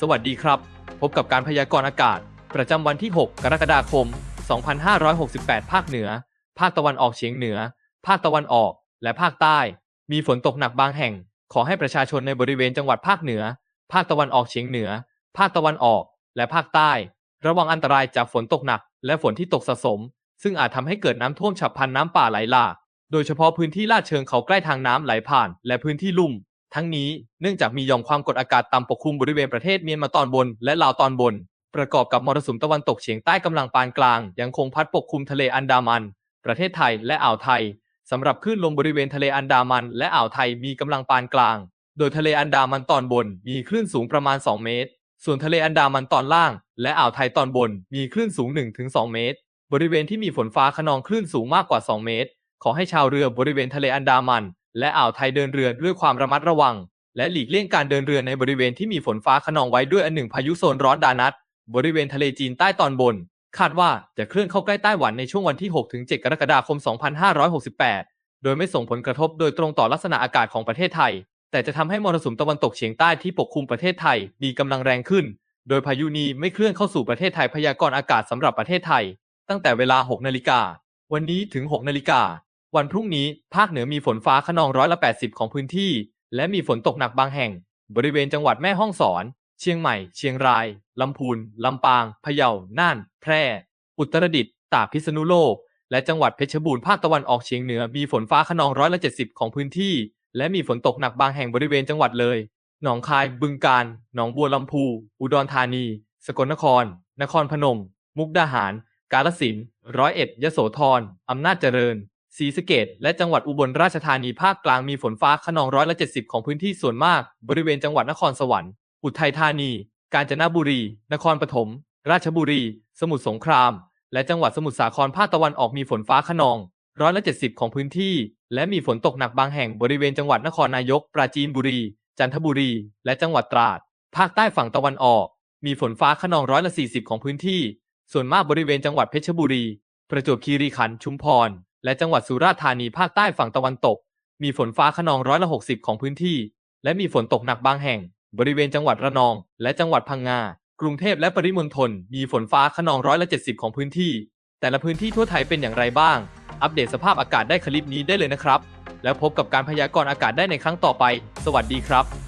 สวัสดีครับ พบกับการพยากรณ์อากาศ ประจำวันที่ 6 กรกฎาคม 2568 ภาคเหนือ ภาคตะวันออกเฉียงเหนือ ภาคตะวันออก และภาคใต้ มีฝนตกหนักบางแห่ง ขอให้ประชาชนในบริเวณจังหวัดภาคเหนือ ภาคตะวันออกเฉียงเหนือ ภาคตะวันออก และภาคใต้ ระวังอันตรายจากฝนตกหนัก และฝนที่ตกสะสม ซึ่งอาจทำให้เกิดน้ำท่วมฉับพลันน้ำป่าไหลหลาก โดยเฉพาะพื้นที่ลาดเชิงเขาใกล้ทางน้ำไหลผ่าน และพื้นที่ลุ่ม ทั้งนี้เนื่องจากมีหย่อมความกดอากาศต่ำปกคลุมบริเวณประเทศเมียนมาตอนบนและลาวตอนบน ประกอบกับมรสุมตะวันตกเฉียงใต้กำลังปานกลาง ยังคงพัดปกคลุมทะเลอันดามัน ประเทศไทยและอ่าวไทยสำหรับคลื่นลมบริเวณทะเลอันดามัน และอ่าวไทยมีกำลังปานกลาง โดยทะเลอันดามันตอนบนมีคลื่นสูงประมาณ 2 เมตร ส่วนทะเลอันดามันตอนล่าง และอ่าวไทยตอนบนมีคลื่นสูง 1-2 เมตร บริเวณที่มีฝนฟ้าขนองคลื่นสูงมากกว่า 2 เมตร ขอให้ชาวเรือบริเวณทะเลอันดามัน และอ่าวไทยเดินเรือด้วยความระมัดระวัง และหลีกเลี่ยงการเดินเรือในบริเวณที่มีฝนฟ้าขนองไว้ด้วยอันหนึ่งพายุโซนร้อนดานัทบริเวณทะเลจีนใต้ตอนบน คาดว่าจะเคลื่อนเข้าใกล้ไต้หวันในช่วงวันที่ 6-7 กรกฎาคม 2568 โดยไม่ส่งผลกระทบโดยตรงต่อลักษณะอากาศของประเทศไทย แต่จะทำให้มรสุมตะวันตกเฉียงใต้ที่ปกคลุมประเทศไทยมีกำลังแรงขึ้น โดยพายุนี้ไม่เคลื่อนเข้าสู่ประเทศไทยพยากรณ์อากาศสำหรับประเทศไทย ตั้งแต่เวลา 6 นาฬิกา วันนี้ถึง 6 นาฬิกา วันพรุ่งนี้ภาคเหนือมีฝนฟ้าขนองร้อยละ 80 ของพื้นที่ และมีฝนตกหนักบางแห่ง บริเวณจังหวัดแม่ฮ่องสอน เชียงใหม่ เชียงราย ลำพูน ลำปาง พะเยา น่าน แพร่ อุตรดิตถ์ ตากพิษณุโลก และจังหวัดเพชรบูรณ์ภาคตะวันออกเฉียงเหนือมีฝนฟ้าขนองร้อยละ 70 ของพื้นที่ และมีฝนตกหนักบางแห่งบริเวณจังหวัดเลย หนองคาย บึงกาฬ หนองบัวลำพู อุดรธานี สกลนคร นครพนม มุกดาหาร กาฬสินธุ์ร้อยเอ็ด ยโสธร อำนาจเจริญ ศรีสะเกดและจังหวัดอุบลราชธานีภาคกลางมีฝนฟ้าขนองร้อยละ 70 ของพื้นที่ส่วนมาก บริเวณจังหวัดนครสวรรค์ อุทัยธานี กาญจนบุรี นครปฐม ราชบุรี สมุทรสงคราม และจังหวัดสมุทรสาครภาคตะวันออกมีฝนฟ้าขนองร้อยละ 70 ของพื้นที่ และมีฝนตกหนักบางแห่งบริเวณจังหวัดนครนายก ปราจีนบุรี จันทบุรี และจังหวัดตราด ภาคใต้ฝั่งตะวันออก มีฝนฟ้าขนองร้อยละ 40 ของพื้นที่ ส่วนมากบริเวณจังหวัดเพชรบุรี ประจวบคีรีขันธ์ ชุมพร และจังหวัดสุราษฎร์ธานีภาคใต้ฝั่งตะวันตก มีฝนฟ้าขนองร้อยละ60ของพื้นที่ และมีฝนตกหนักบางแห่ง บริเวณจังหวัดระนอง และจังหวัดพังงา กรุงเทพและปริมณฑลมีฝนฟ้าขนองร้อยละ70ของพื้นที่ แต่ละพื้นที่ทั่วไทยเป็นอย่างไรบ้าง อัปเดตสภาพอากาศได้คลิปนี้ได้เลยนะครับ แล้วพบกับการพยากรณ์อากาศได้ในครั้งต่อไป สวัสดีครับ